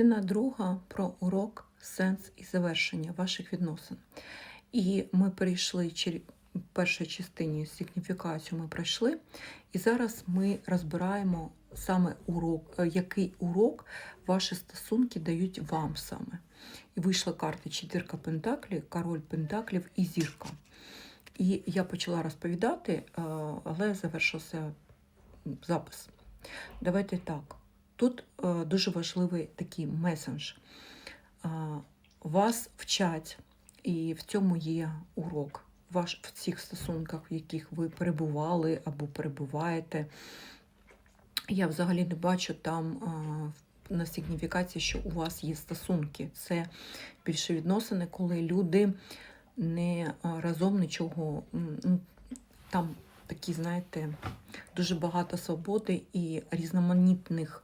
Частина друга про урок, сенс і завершення ваших відносин. І ми перейшли в першій частині сигніфікацію ми пройшли, і зараз ми розбираємо саме урок, е, який урок ваші стосунки дають вам саме. І вийшла карта Четвірка Пентаклів, Король Пентаклів і Зірка. І я почала розповідати, е, але завершився запис. Давайте так. Тут е, дуже важливий такий месендж. Е, Вас вчать, і в цьому є урок. Ваш в цих стосунках, в яких ви перебували або перебуваєте. Я взагалі не бачу там на сигніфікації, що у вас є стосунки. Це більше відносини, коли люди не разом нічого. Там такі, знаєте, дуже багато свободи і різноманітних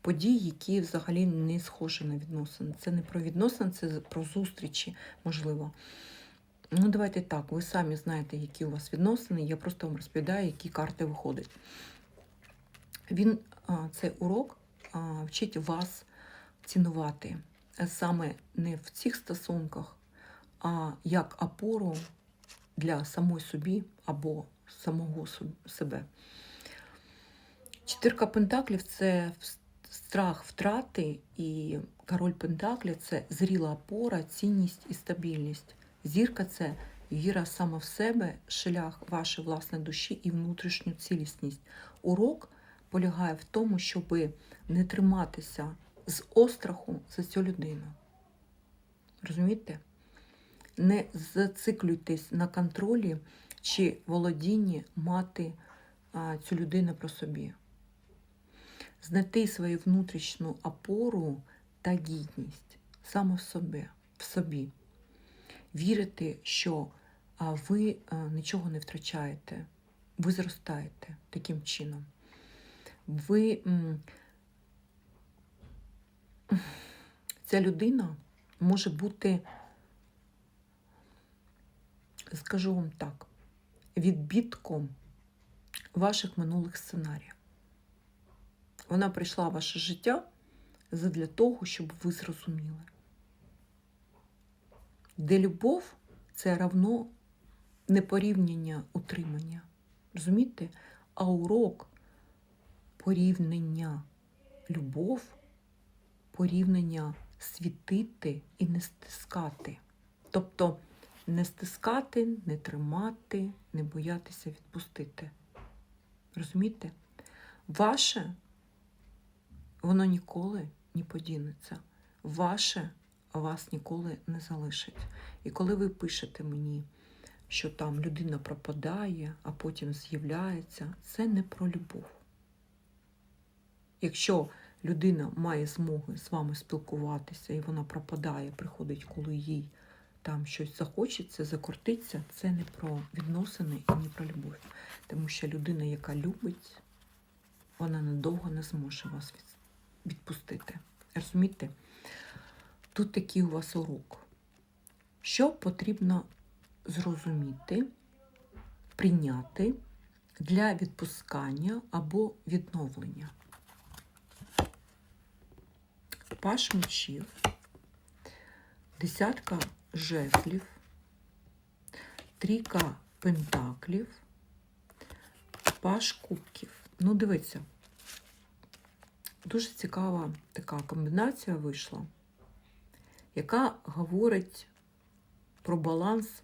подій, які взагалі не схожі на відносини. Це не про відносини, це про зустрічі, можливо. Ну, давайте так, ви самі знаєте, які у вас відносини. Я просто вам розповідаю, які карти виходять. Він, цей урок вчить вас цінувати саме не в цих стосунках, а як опору для самої собі або самого себе. Чотирка пентаклів це страх втрати, і король пентаклів це зріла опора, цінність і стабільність. Зірка це віра саме в себе, шлях вашої власної душі і внутрішню цілісність. Урок полягає в тому, щоб не триматися з остраху за цю людину. Розумієте? Не зациклюйтесь на контролі чи володінні мати цю людину про собі. Знайти свою внутрішню опору та гідність саме в собі. В собі вірити, що ви нічого не втрачаєте, ви зростаєте таким чином. Ви ця людина може бути, скажу вам так, відбітком ваших минулих сценаріїв. Вона прийшла в ваше життя задля того, щоб ви зрозуміли де любов це равно не порівняння утримання. Розумієте? А урок порівняння любов, порівняння світити і не стискати. Тобто не стискати, не тримати, не боятися відпустити. Розумієте? Ваше воно ніколи не подінеться. Ваше вас ніколи не залишить. І коли ви пишете мені, що там людина пропадає, а потім з'являється, це не про любов. Якщо людина має змоги з вами спілкуватися і вона пропадає, приходить, коли їй там щось захочеться, закортиться, це не про відносини і не про любов. Тому що людина, яка любить, вона надовго не зможе вас відпустити. Розумієте? Тут такий у вас урок. Що потрібно зрозуміти, прийняти для відпускання або відновлення? Паш мечів, десятка жезлів, трійка пентаклів, паш кубків. Ну, дивіться, дуже цікава така комбінація вийшла яка говорить про баланс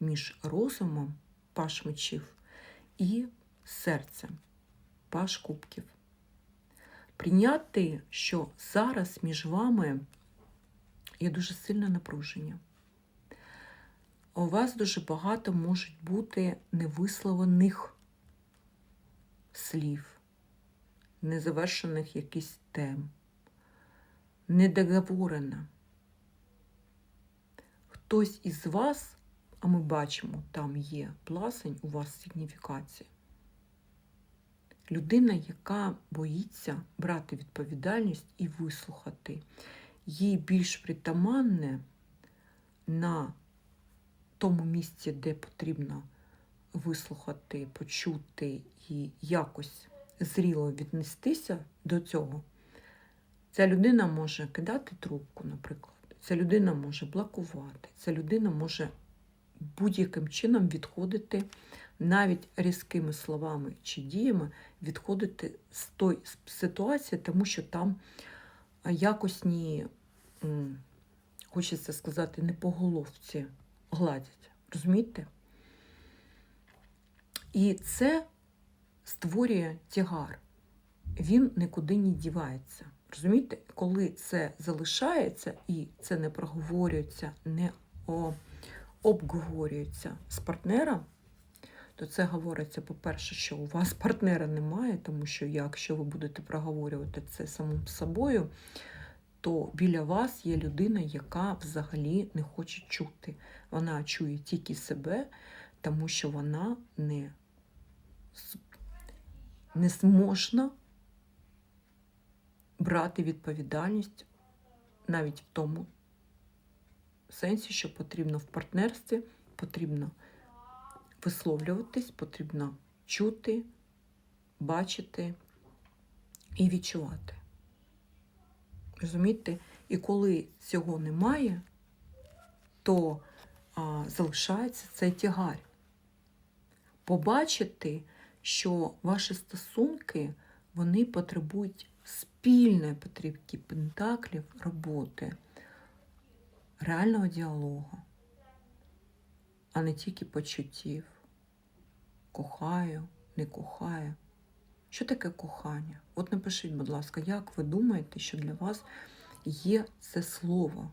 між розумом паш мечів і серцем паш кубків. Прийняти, що зараз між вами є дуже сильне напруження. У вас дуже багато можуть бути невисловлених слів, незавершених якихось тем, недоговорено хтось із вас, а ми бачимо, там є пласень, у вас сигніфікація. Людина, яка боїться брати відповідальність і вислухати, їй більш притаманне на тому місці, де потрібно вислухати, почути і якось зріло віднестися до цього, Ця людина може кидати трубку, наприклад. Ця людина може блокувати, ця людина може будь-яким чином відходити, навіть різкими словами чи діями, відходити з той ситуації, тому що там якісні, м, хочеться сказати, не по головці гладять. Розумієте? І це створює тягар. Він нікуди не дівається. Розумієте, коли це залишається і це не проговорюється, не обговорюється з партнером, то це говориться, по-перше, що у вас партнера немає, тому що якщо ви будете проговорювати це самим собою, то біля вас є людина, яка взагалі не хоче чути. Вона чує тільки себе, тому що вона не, не зможна брати відповідальність навіть в тому сенсі, що потрібно в партнерстві, потрібно висловлюватись, потрібно чути, бачити і відчувати. Розумієте? І коли цього немає, то а, залишається цей тягар. Побачити, що ваші стосунки вони потребують спільної потрібки пентаклів роботи, реального діалогу, а не тільки почуттів. Кохаю, не кохаю. Що таке кохання? От напишіть, будь ласка, як ви думаєте, що для вас є це слово?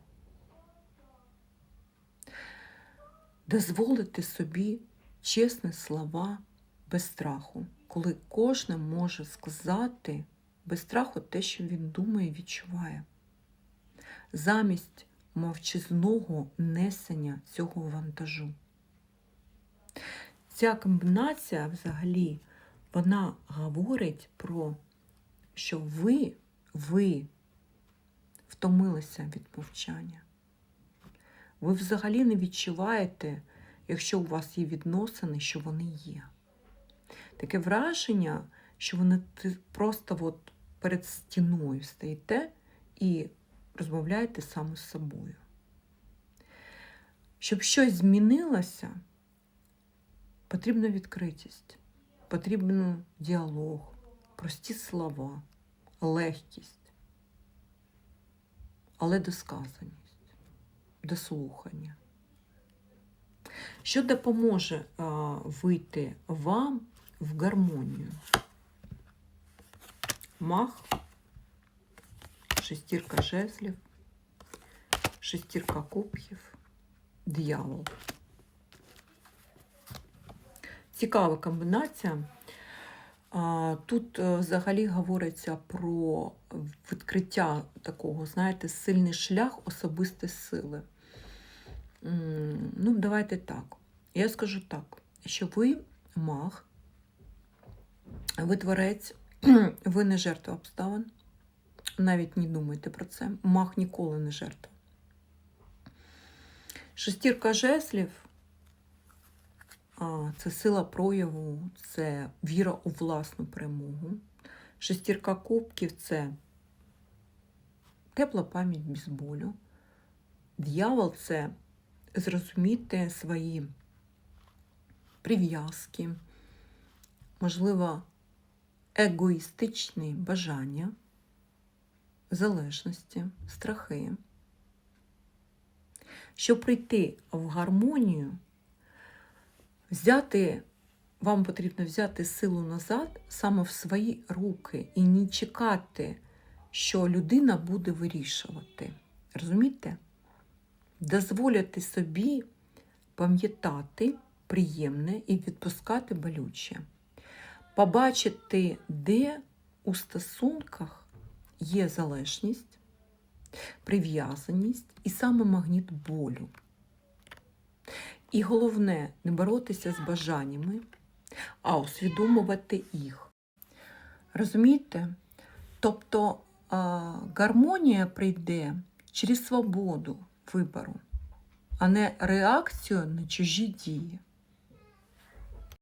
Дозволити собі чесні слова без страху, коли кожен може сказати без страху те, що він думає і відчуває. Замість мовчазного несення цього вантажу. Ця комбінація взагалі вона говорить про, що ви, ви втомилися від мовчання. Ви взагалі не відчуваєте, якщо у вас є відносини, що вони є. Таке враження, що вони просто от перед стіною стоїте і розмовляєте саме з собою. Щоб щось змінилося, потрібна відкритість, потрібен діалог, прості слова, легкість, але досказаність, дослухання. Що допоможе а, вийти вам в гармонію? Мах, шестірка жезлів, шестірка кубків, диявол. Цікава комбінація. Тут е, взагалі говориться про відкриття такого, знаєте, сильний шлях особистої сили. Ну, давайте так. Я скажу так, що ви маг, ви творець, ви не жертва обставин. Навіть не думайте про це. Маг ніколи не жертва. Шестірка жеслів це сила прояву, це віра у власну перемогу. Шестірка кубків це тепла пам'ять без болю. Д'явол це зрозуміти свої прив'язки, можливо, егоїстичні бажання, залежності, страхи. Щоб прийти в гармонію, взяти, вам потрібно взяти силу назад саме в свої руки і не чекати, що людина буде вирішувати. Розумієте? Дозволяти собі пам'ятати приємне і відпускати болюче. Побачити, де у стосунках є залежність, прив'язаність і саме магніт болю. І головне не боротися з бажаннями, а усвідомувати їх. Розумієте? Тобто гармонія прийде через свободу вибору, а не реакцію на чужі дії.